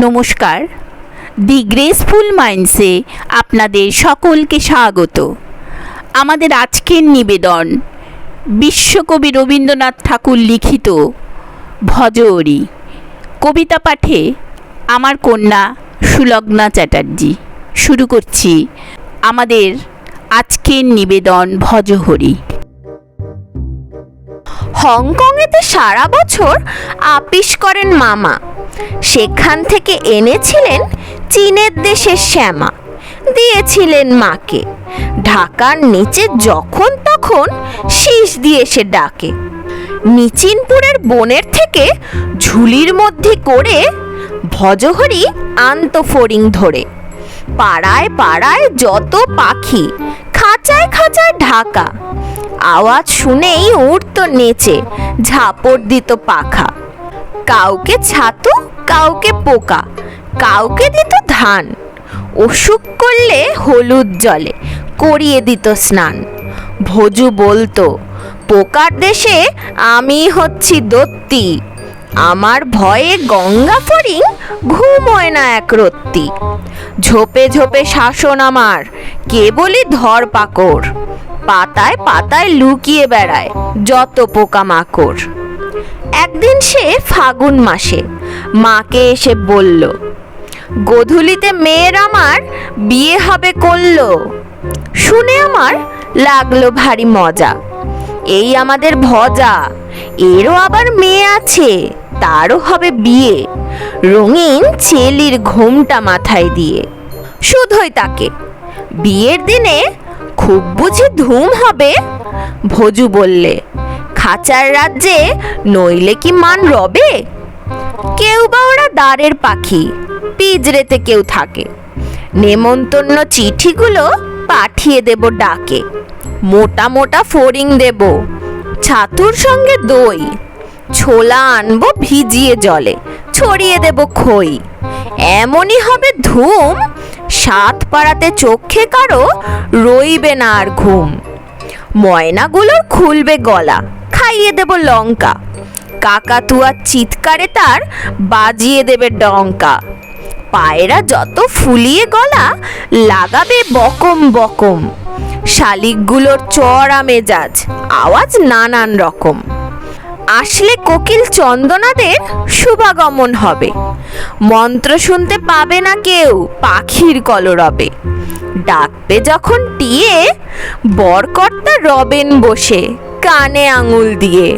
নমস্কার। দি গ্রেসফুল মাইন্ডসে আপনাদের সকলকে স্বাগত। আমাদের আজকের নিবেদন বিশ্বকবি রবীন্দ্রনাথ ঠাকুর লিখিত ভজহরি কবিতা পাঠে আমার কন্যা সুলগ্না চ্যাটার্জি। শুরু করছি আমাদের আজকের নিবেদন ভজহরি। হংকংয়েতে সারা বছর আপিস করেন মামা। সেখান থেকে এনেছিলেন চীনের দেশের শ্যামা। দিয়েছিলেন মাকে। ঢাকার নিচে যখন তখন শীষ দিয়ে সে ডাকে। নিচিনপুরের বনের থেকে ঝুলির মধ্যে করে ভজহরি আন্ত ফড়িং ধরে। পাড়ায় পাড়ায় যত পাখি, খাঁচায় খাঁচায় ঢাকা। আওয়াজ শুনেই উঠত নেচে ঝাপড় দিত পাখা। কাউকে ছাতু, কাউকে পোকা, কাউকে দিত ধান। অসুখ করলে হলুদ জলে, করিয়ে দিত স্নান। ভোজু বলতো, পোকার দেশে আমি হচ্ছি দত্তি। আমার ভয়ে গঙ্গা ফড়িং ঘুমোয় না এক রত্তি। ঝোপে ঝোপে শাসন আমার, কেবলই ধর পাকড় পাতায় পাতায় লুকিয়ে বেড়ায় যত পোকামাকড়। একদিন সে ফাগুন মাসে মাকে এসে বলল, গধূলিতে মেয়ের আমার বিয়ে হবে করল। শুনে আমার লাগল ভারী মজা। এই আমাদের ভজা, এরও আবার মেয়ে আছে, তারও হবে বিয়ে। রঙিন চেলির ঘোমটা মাথায় দিয়ে। শুধুই তাকে, বিয়ের দিনে খুব বুঝি ধুম হবে? ভজু বললে খাঁচার রাজ্যে নইলে কি মান রবে? কেউ বা ওরা দ্বারের পাখি পিজরেতে কেউ থাকে। নেমন্তন্ন চিঠিগুলো পাঠিয়ে দেব ডাকে, মোটা মোটা ফড়িং দেব, ছাতুর সঙ্গে দই, ছোলা আনব ভিজিয়ে জলে, ছড়িয়ে দেব খই। এমনই হবে ধুম, সাত পাড়াতে চোখে কারও রইবে না আর ঘুম। ময়নাগুলোর খুলবে গলা খাইয়ে দেব লঙ্কা। কাকাতুয়ার চিৎকারে তার বাজিয়ে দেবে ডঙ্কা। পায়রা যত ফুলিয়ে গলা, লাগাবে বকম বকম। শালিকগুলোর চড়া মেজাজ আওয়াজ নানান রকম। আসলে কোকিল চন্দনাদের শুভাগমন হবে। মন্ত্র শুনতে পাবে না কেউ, পাখির কলরবে। ডাকবে যখন টিয়ে, বরকর্তা রবেন বসে। কানে আঙুল দিয়ে।